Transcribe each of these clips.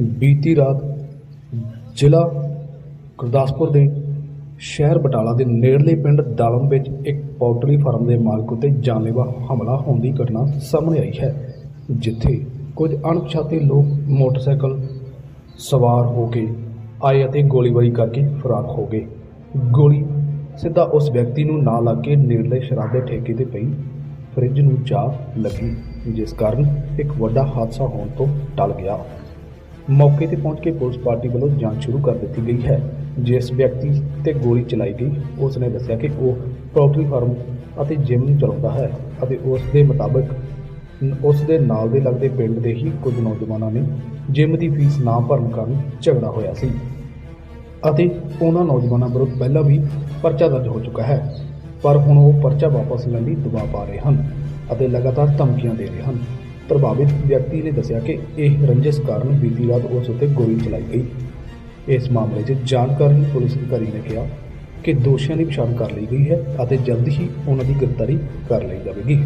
ਬੀਤੀ ਰਾਤ ਜ਼ਿਲ੍ਹਾ ਗੁਰਦਾਸਪੁਰ ਦੇ ਸ਼ਹਿਰ ਬਟਾਲਾ ਦੇ ਨੇੜਲੇ ਪਿੰਡ ਦਾਲਮ ਵਿੱਚ ਇੱਕ ਪੋਲਟਰੀ ਫਾਰਮ ਦੇ ਮਾਲਕ ਉੱਤੇ ਜਾਨਲੇਵਾ ਹਮਲਾ ਹੋਣ ਦੀ ਘਟਨਾ ਸਾਹਮਣੇ ਆਈ ਹੈ, ਜਿੱਥੇ ਕੁਝ ਅਣਪਛਾਤੇ ਲੋਕ ਮੋਟਰਸਾਈਕਲ ਸਵਾਰ ਹੋ ਕੇ ਆਏ ਅਤੇ ਗੋਲੀਬਾਰੀ ਕਰਕੇ ਫਰਾਰ ਹੋ ਗਏ। ਗੋਲੀ ਸਿੱਧਾ ਉਸ ਵਿਅਕਤੀ ਨੂੰ ਨਾ ਲੱਗ ਕੇ ਨੇੜਲੇ ਸ਼ਰਾਬ ਦੇ ਠੇਕੇ ਤੇ ਪਈ ਫਰਿੱਜ ਨੂੰ ਜਾ ਲੱਗੀ, ਜਿਸ ਕਾਰਨ ਇੱਕ ਵੱਡਾ ਹਾਦਸਾ ਹੋਣ ਤੋਂ ਟਲ ਗਿਆ। ਮੌਕੇ ਤੇ ਪਹੁੰਚ ਕੇ ਪੁਲਿਸ ਪਾਰਟੀ ਵੱਲੋਂ ਜਾਂਚ ਸ਼ੁਰੂ ਕਰ ਦਿੱਤੀ ਗਈ ਹੈ। ਜਿਸ ਵਿਅਕਤੀ ਤੇ ਗੋਲੀ ਚਲਾਈ ਗਈ ਉਸ ਨੇ ਦੱਸਿਆ ਕਿ ਉਹ ਪੋਲਟਰੀ ਫਾਰਮ ਅਤੇ ਜਿਮ ਚਲਾਉਂਦਾ ਹੈ ਅਤੇ ਉਸ ਦੇ ਮੁਤਾਬਕ ਉਸ ਦੇ ਨਾਲ ਦੇ ਲੱਗਦੇ ਪਿੰਡ ਦੇ ਹੀ ਕੁਝ ਨੌਜਵਾਨਾਂ ਨੇ ਜਿਮ ਦੀ ਫੀਸ ਨਾ ਭਰਨ ਕਾਰਨ ਝਗੜਾ ਹੋਇਆ ਸੀ ਅਤੇ ਉਹਨਾਂ ਨੌਜਵਾਨਾਂ ਵਿਰੁੱਧ ਪਹਿਲਾਂ ਵੀ ਪਰਚਾ ਦਰਜ ਹੋ ਚੁੱਕਾ ਹੈ, ਪਰ ਹੁਣ ਉਹ ਪਰਚਾ ਵਾਪਸ ਲੈਣ ਲਈ ਦਬਾਅ ਪਾ ਰਹੇ ਹਨ ਅਤੇ ਲਗਾਤਾਰ ਧਮਕੀਆਂ ਦੇ ਰਹੇ ਹਨ। ਪ੍ਰਭਾਵਿਤ ਵਿਅਕਤੀ ਨੇ ਦੱਸਿਆ ਕਿ ਇਹ ਰੰਜਿਸ਼ ਕਾਰਨ ਬੀਤੀ ਰਾਤ ਉਸ ਉੱਤੇ ਗੋਲੀ ਚਲਾਈ ਗਈ। ਇਸ ਮਾਮਲੇ 'ਚ ਜਾਣਕਾਰੀ ਪੁਲਿਸ ਅਧਿਕਾਰੀ ਨੇ ਕਿਹਾ ਕਿ ਦੋਸ਼ੀਆਂ ਦੀ ਪਛਾਣ ਕਰ ਲਈ ਗਈ ਹੈ ਅਤੇ ਜਲਦ ਹੀ ਉਹਨਾਂ ਦੀ ਗ੍ਰਿਫਤਾਰੀ ਕਰ ਲਈ ਜਾਵੇਗੀ।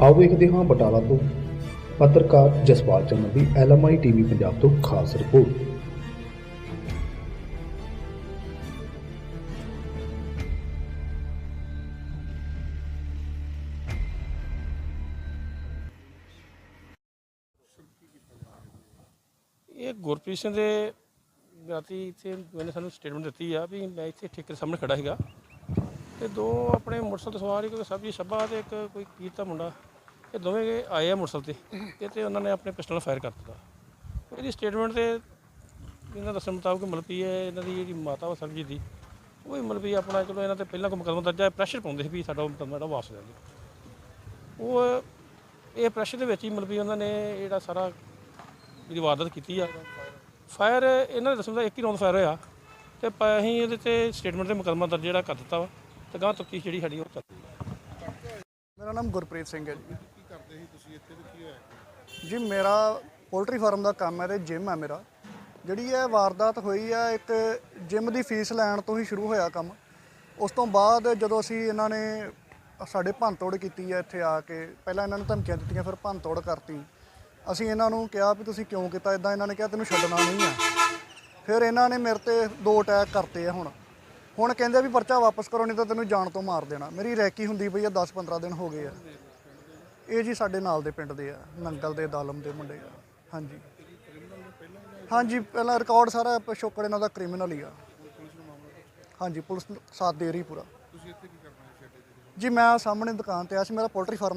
ਆਓ ਵੇਖਦੇ ਹਾਂ ਬਟਾਲਾ ਤੋਂ ਪੱਤਰਕਾਰ ਜਸਪਾਲ ਚੰਦ ਦੀ ਐਲਐਮਆਈ ਟੀਵੀ ਪੰਜਾਬ ਤੋਂ ਖਾਸ ਰਿਪੋਰਟ। ਇਹ ਗੁਰਪ੍ਰੀਤ ਸਿੰਘ ਦੇ ਰਾਤੀ ਇੱਥੇ ਮੈਨੇ ਸਾਨੂੰ ਸਟੇਟਮੈਂਟ ਦਿੱਤੀ ਆ ਵੀ ਮੈਂ ਇੱਥੇ ਠੇਕੇ ਦੇ ਸਾਹਮਣੇ ਖੜਾ ਸੀਗਾ ਤੇ ਦੋ ਆਪਣੇ ਮੋਟਰਸਾਈਕਲ ਤੇ ਸਵਾਰ ਇੱਕ ਸਬਜੀ ਛੱਬਾ ਤੇ ਇੱਕ ਕੋਈ ਕੀਤਾ ਮੁੰਡਾ। ਇਹ ਦੋਵੇਂ ਆਏ ਆ ਮੋਟਰਸਾਈਕਲ ਤੇ। ਤੇ ਤੇ ਉਹਨਾਂ ਨੇ ਆਪਣੇ ਪਿਸਟਲ ਫਾਇਰ ਕਰ ਦਿੱਤਾ। ਇਹਦੀ ਸਟੇਟਮੈਂਟ ਤੇ ਇਹਨਾਂ ਦੱਸਣ ਮੁਤਾਬਕ ਮਲਪੀ ਹੈ, ਇਹਨਾਂ ਦੀ ਜਿਹੜੀ ਮਾਤਾ ਵਾ ਸਰਬਜੀਤ ਦੀ, ਉਹ ਵੀ ਮਤਲਬ ਆਪਣਾ ਚਲੋ ਇਹਨਾਂ ਤੇ ਪਹਿਲਾਂ ਕੋਈ ਮੁਕੱਦਮਾ ਦਰਜ ਪ੍ਰੈਸ਼ਰ ਪਾਉਂਦੇ ਸੀ ਵੀ ਸਾਡਾ ਮੁਕੱਦਮਾ ਜਿਹੜਾ ਵਾਪਸ ਲੈ ਲਓ। ਉਹ ਇਹ ਪ੍ਰੈਸ਼ਰ ਦੇ ਵਿੱਚ ਹੀ ਮਤਲਬ ਉਹਨਾਂ ਨੇ ਜਿਹੜਾ ਸਾਰਾ ਜਿਹੜੀ ਵਾਰਦਾਤ ਕੀਤੀ ਆ। ਫਾਇਰ ਇਹਨਾਂ ਨੇ ਦੱਸਣ ਦਾ ਇੱਕ ਹੀ ਰੌਂਦ ਫਾਇਰ ਹੋਇਆ ਤੇ ਪ- ਅਸੀਂ ਇਹਦੇ ਤੇ ਸਟੇਟਮੈਂਟ ਤੇ ਮੁਕੱਦਮਾ ਦਰਜ ਜਿਹੜਾ ਕਰ ਦਿੱਤਾ ਵਾ ਤੇ ਗਾਂ ਤਫਤੀਸ਼ ਜਿਹੜੀ ਸਾਡੀ ਉਹ ਚੱਲ ਰਹੀ ਹੈ ਮੇਰਾ ਨਾਮ ਗੁਰਪ੍ਰੀਤ ਸਿੰਘ ਹੈ ਜੀ। ਕੀ ਕਰਦੇ ਸੀ ਤੁਸੀਂ ਇੱਥੇ ਤੇ ਕੀ ਹੋਇਆ ਜੀ, ਮੇਰਾ ਪੋਲਟਰੀ ਫਾਰਮ ਦਾ ਕੰਮ ਹੈ ਤੇ ਜਿਮ ਹੈ ਮੇਰਾ। ਜਿਹੜੀ ਇਹ ਵਾਰਦਾਤ ਹੋਈ ਹੈ ਇੱਕ ਜਿਮ ਦੀ ਫੀਸ ਲੈਣ ਤੋਂ ਹੀ ਸ਼ੁਰੂ ਹੋਇਆ ਕੰਮ। ਉਸ ਤੋਂ ਬਾਅਦ ਜਦੋਂ ਅਸੀਂ ਇਹਨਾਂ ਨੇ ਸਾਡੇ ਭੰਨਤੋੜ ਕੀਤੀ ਹੈ ਇੱਥੇ ਆ ਕੇ, ਪਹਿਲਾਂ ਇਹਨਾਂ ਨੂੰ ਧਮਕੀਆਂ ਦਿੱਤੀਆਂ, ਫਿਰ ਭੰਨਤੋੜ ਕਰਤੀ। ਅਸੀਂ ਇਹਨਾਂ ਨੂੰ ਕਿਹਾ ਵੀ ਤੁਸੀਂ ਕਿਉਂ ਕੀਤਾ? ਇਦਾਂ ਇਹਨਾਂ ਨੇ ਕਿਹਾ, ਤੈਨੂੰ ਛੱਡਣਾ ਨਹੀਂ ਆ। ਫਿਰ ਇਹਨਾਂ ਨੇ ਮੇਰੇ ਤੇ ਦੋ ਅਟੈਕ ਕਰਤੇ ਆ ਹੁਣ। ਹੁਣ ਕਹਿੰਦੇ ਵੀ ਪਰਚਾ ਵਾਪਸ ਕਰੋ, ਨਹੀਂ ਤਾਂ ਤੈਨੂੰ ਜਾਨ ਤੋਂ ਮਾਰ ਦੇਣਾ। ਮੇਰੀ ਰੈਕੀ ਹੁੰਦੀ ਪਈ ਆ 10-15 ਦਿਨ ਹੋ ਗਏ ਆ। ਇਹ ਜੀ ਸਾਡੇ ਨਾਲ ਦੇ ਪਿੰਡ ਦੇ ਆ, ਨੰਗਲ ਦੇ, ਦਾਲਮ ਦੇ ਮੁੰਡੇ ਆ। ਹਾਂਜੀ। ਹਾਂਜੀ, ਪਹਿਲਾਂ ਰਿਕਾਰਡ ਸਾਰਾ ਪਿਛੋਕੜ ਇਹਨਾਂ ਦਾ ਕ੍ਰਿਮੀਨਲ ਹੀ ਆ। ਹਾਂਜੀ, ਪੁਲਿਸ ਸਾਥ ਦੇ ਰਹੀ ਪੂਰਾ। ਜੀ, ਮੈਂ ਸਾਹਮਣੇ ਦੁਕਾਨ ਤੇ ਆਇਆ ਸੀ, ਮੇਰਾ ਪੋਲਟਰੀ ਫਾਰਮ